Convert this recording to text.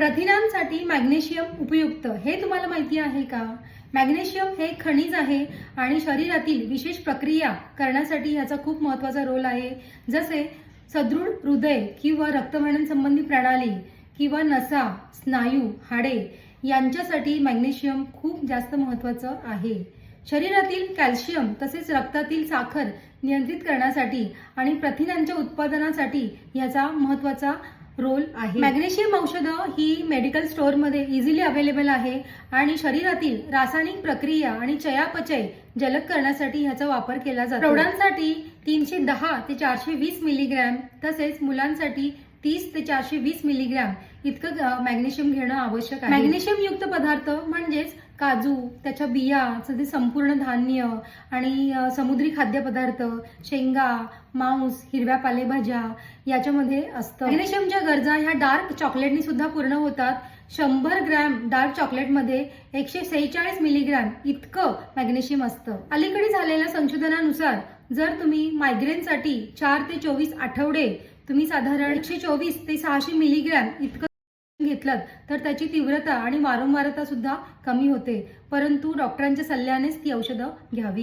प्रथिनांसाठी मॅग्नेशियम उपयुक्त हे तुम्हाला माहिती आहे का? मॅग्नेशियम हे खनिज आहे आणि शरीरातील विशेष प्रक्रिया करण्यासाठी ह्याचा खूप महत्त्वाचा रोल आहे. जसे सदृढ हृदय किंवा रक्तवाहिन्यां संबंधी प्रणाली किंवा नसा स्नायू हाडे यांच्यासाठी मॅग्नेशियम खूप जास्त महत्त्वाचं आहे. शरीरातील कॅल्शियम तसेच रक्तातील साखर नियंत्रित करण्यासाठी आणि प्रथिनांच्या उत्पादनासाठी याचा महत्त्वाचा रोल आहे. मॅग्नेशियम औषधं ही मेडिकल स्टोअरमध्ये इझिली अवेलेबल आहे आणि शरीरातील रासायनिक प्रक्रिया आणि चयापचय जलद करण्यासाठी ह्याचा वापर केला जातो. प्रौढांसाठी तीनशे दहा ते चारशे वीस मिलीग्रॅम तसेच मुलांसाठी तीस ते चारशे वीस मिलीग्रॅम इतकं मॅग्नेशियम घेणं आवश्यक आहे. मॅग्नेशियम युक्त पदार्थ म्हणजेच काजू त्याच्या बिया सगळे संपूर्ण धान्य आणि समुद्री खाद्यपदार्थ शेंगा मांस हिरव्या पालेभाज्या याच्यामध्ये असतं. मॅग्नेशियमच्या गरजा ह्या डार्क चॉकलेटनी सुद्धा पूर्ण होतात. शंभर ग्रॅम डार्क चॉकलेटमध्ये एकशे सेहेचाळीस मिलीग्रॅम इतकं मॅग्नेशियम असतं. अलीकडे झालेल्या संशोधनानुसार जर तुम्ही मायग्रेनसाठी चार ते चोवीस आठवडे तुम्ही साधारण एकशे चोवीस ते सहाशे मिलीग्रॅम इतकं घेतलं तर त्याची तीव्रता आणि वारंवारता सुद्धा कमी होते. परंतु डॉक्टरांच्या सल्ल्यानेच ती औषधं घ्यावी.